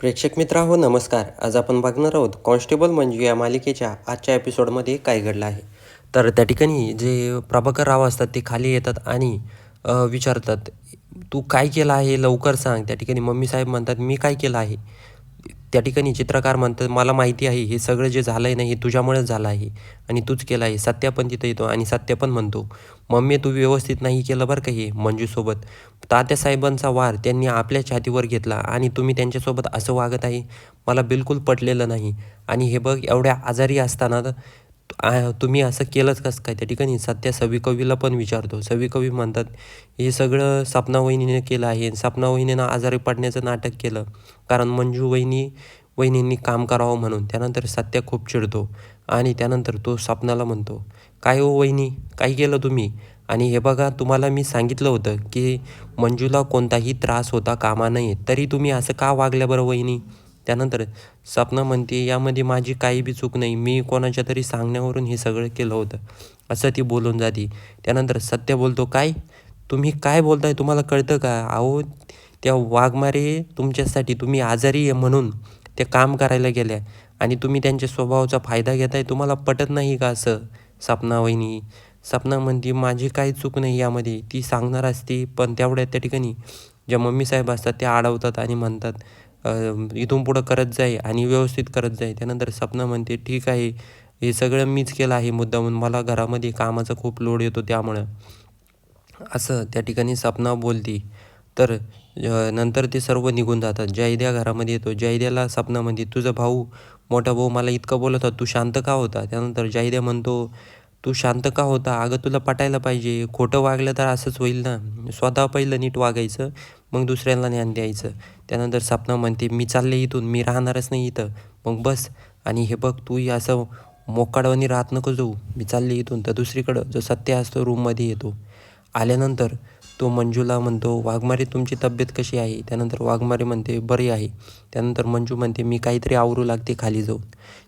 प्रेक्षक मित्रा हो नमस्कार. आज आपण बघणार आहोत कॉन्स्टेबल मंजू या मालिकेच्या आजच्या एपिसोडमध्ये काय घडलं आहे. तर त्या ठिकाणी जे प्रभाकर राव असतात ते खाली येतात आणि विचारतात तू काय केलं आहे? लवकर सांग. त्या ठिकाणी मम्मी साहेब म्हणतात मी काय केलं आहे? त्या ठिकाणी चित्रकार म्हणतात मला माहिती आहे हे सगळं जे झालं आहे ना हे तुझ्यामुळेच झालं आहे आणि तूच केलं आहे. सत्या पण तिथं येतो आणि सत्य पण म्हणतो मम्मी तू व्यवस्थित नाही केलं बरं का हे मंजूसोबत? तात्यासाहेबांचा वार त्यांनी आपल्या छातीवर घेतला आणि तुम्ही त्यांच्यासोबत असं वागत आहे? मला बिलकुल पटलेलं नाही आणि हे बघ एवढ्या आजारी असताना तुम्ही असं केलंच कसं काय? त्या ठिकाणी सध्या सविकवीला पण विचारतो. सविकवी म्हणतात हे सगळं सपना वहिनीने केलं आहे सपना वहिनीनं आजारी पडण्याचं नाटक केलं. कारण मंजू वहिनी वहिनींनी काम करावं म्हणून. त्यानंतर सत्या खूप चिडतो आणि त्यानंतर तो सपनाला म्हणतो काय हो वहिनी? काय केलं तुम्ही? आणि हे बघा तुम्हाला मी सांगितलं होतं की मंजूला कोणताही त्रास होता कामा नये. तरी तुम्ही असं का वागल्या बरं वहिनी? त्यानंतर सपना म्हणते यामध्ये माझी काही बी चूक नाही. मी कोणाच्या तरी सांगण्यावरून हे सगळं केलं होतं. असं ती बोलून जाते. त्यानंतर सत्य बोलतो काय? तुम्ही काय बोलताय? तुम्हाला कळतं का? अहो त्या वाघमारे तुमच्यासाठी तुम्ही आजारी आहे म्हणून ते काम करायला गेल्या आणि तुम्ही त्यांच्या स्वभावाचा फायदा घेताय. तुम्हाला पटत नाही का असं? सपना वहिनी. सपना म्हणते माझी काही चूक नाही यामध्ये. ती सांगणार असती पण तेवढ्या त्या ठिकाणी ज्या मम्मी साहेब असतात त्या अडवतात आणि म्हणतात इथून पुढं करत जाई आणि व्यवस्थित करत जाई. त्यानंतर सपना म्हणते ठीक आहे हे सगळं मीच केलं आहे मुद्दा म्हणून मला घरामध्ये कामाचा खूप लोड येतो त्यामुळं. असं त्या ठिकाणी सपना बोलती. तर नंतर ते सर्व निघून जातात. जयद्या घरामध्ये येतो. जयद्याला सपना म्हणते तुझा भाऊ मोठा भाऊ मला इतकं बोलत होता तू शांत का होता? त्यानंतर जयद्या म्हणतो तू शांत का होता? अगं तुला पटायला पाहिजे. खोटं वागलं तर असंच होईल ना. स्वतः पहिलं नीट वागायचं. मग दुसऱ्यांना ज्ञान द्यायचं. त्यानंतर सपना म्हणते मी चालले इथून मी राहणारच नाही इथं. मग बस आणि हे बघ तूही असं मोकाडवानी राहत नको जाऊ. मी चालले इथून तर दुसरीकडं जो सत्य असतो रूममध्ये येतो. आल्यानंतर तो मंजूला म्हणतो वाघमारे तुमची तब्येत कशी आहे? त्यानंतर वाघमारे म्हणते बरी आहे. त्यानंतर मंजू म्हणते मी काहीतरी आवरू लागते खाली जाऊन.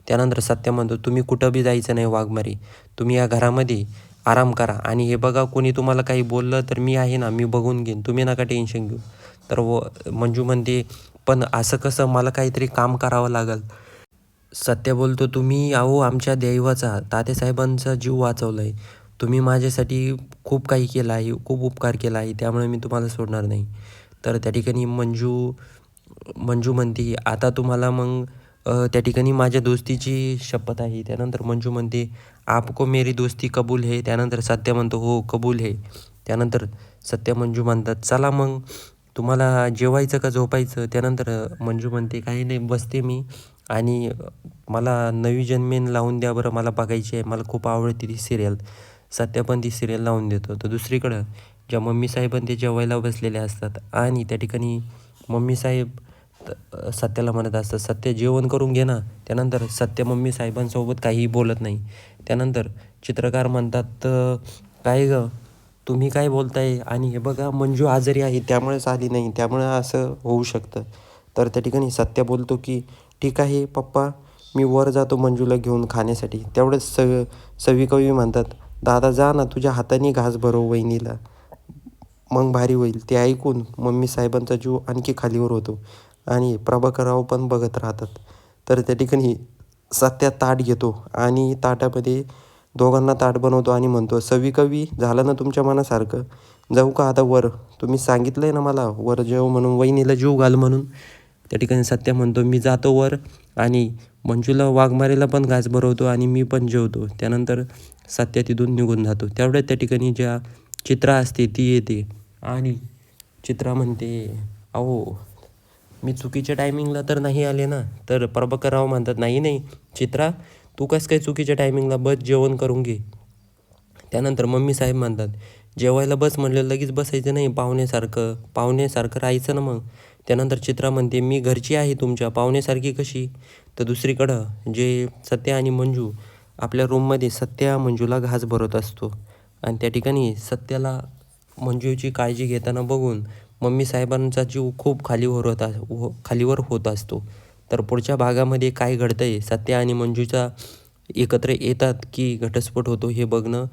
त्यानंतर सत्य म्हणतो तुम्ही कुठं बी जायचं नाही वाघमारे. तुम्ही या घरामध्ये आराम करा. आणि हे बघा कोणी तुम्हाला काही बोललं तर मी आहे ना मी बघून घेईन. तुम्ही नका टेन्शन घेऊ. तर व मंजू म्हणते पण असं कसं? मला काहीतरी काम करावं लागेल. सत्य बोलतो तुम्ही अहो आमच्या दैवाचा तातेसाहेबांचा जीव वाचवला आहे तुम्ही माझ्यासाठी खूप काही केलं आहे खूप उपकार केला आहे त्यामुळे मी तुम्हाला सोडणार नाही. तर त्या ठिकाणी मंजू मंजू म्हणते आता तुम्हाला मग त्या ठिकाणी माझ्या दोस्तीची शपथ आहे. त्यानंतर मंजू म्हणते आपको मेरी दोस्ती कबूल है. त्यानंतर सत्य म्हणतो हो कबूल है. त्यानंतर सत्य मंजू म्हणतात चला मग तुम्हाला जेवायचं का झोपायचं? त्यानंतर मंजू म्हणते काही नाही बसते मी आणि मला नवी जन्मेन लावून द्या बरं मला बघायची आहे मला खूप आवडते ती सिरियल सत्य पण ती सिरियल लावून देतो. तर दुसरीकडं ज्या मम्मी साहेब ते जेवायला बसलेले असतात आणि त्या ठिकाणी मम्मी साहेब सत्याला म्हणत असतात सत्य जेवण करून घे ना. त्यानंतर सत्य मम्मी साहेबांसोबत काहीही बोलत नाही. त्यानंतर चित्रकार म्हणतात काय ग? तुम्ही काय बोलताय? आणि हे बघा मंजू आजारी आहे त्यामुळेच आली नाही त्यामुळे असं होऊ शकतं. तर त्या ठिकाणी सत्य बोलतो की ठीक आहे पप्पा मी वर जातो मंजूला घेऊन खाण्यासाठी. तेवढंच सव सविकवी म्हणतात दादा जा ना तुझ्या हाताने घास भरव वहिनीला. मग भारी होईल ते ऐकून मम्मी साहेबांचा जीव आणखी खालीवर होतो. आणि प्रभाकरराव पण बघत राहतात. तर त्या ठिकाणी सत्या ताट घेतो आणि ताटामध्ये दोघांना ताट बनवतो आणि म्हणतो सविकवी झालं ना तुमच्या मनासारखं? जाऊ का आता वर? तुम्ही सांगितलं आहे ना मला वर जेव म्हणून वहिनीला जीव घाल म्हणून. त्या ठिकाणी सत्य म्हणतो मी जातो वर आणि मंजूला वाघमारेला पण घास भरवतो आणि मी पण जेवतो. त्यानंतर सत्य तिथून निघून जातो. त्यावेळेस त्या ठिकाणी ज्या चित्रा असते ती येते आणि चित्रा म्हणते अहो मी चुकीच्या टायमिंगला तर नाही आले ना. तर प्रभाकरराव म्हणतात नाही नाही चित्रा तू कसं काय चुकीच्या टायमिंगला बस जेवण करून घे. त्यानंतर मम्मी साहेब म्हणतात जेवायला बस म्हणलं लगेच बसायचं नाही पाहुण्यासारखं पाहुण्यासारखं राहायचं ना मग. त्यानंतर चित्रा म्हणते मी घरची आहे तुमच्या पाहुण्यासारखी कशी? तर दुसरीकडं जे सत्या आणि मंजू आपल्या रूममध्ये सत्या मंजूला घास भरत असतो. आणि त्या ठिकाणी सत्याला मंजूची काळजी घेताना बघून मम्मी साहेबांचा जीव खूप खालीवर होत अस- हो खालीवर होत असतो. तर पुढच्या भागामध्ये काय घडतंय? सत्या आणि मंजूचा एकत्र येतात की घटस्फोट होतो हे बघणं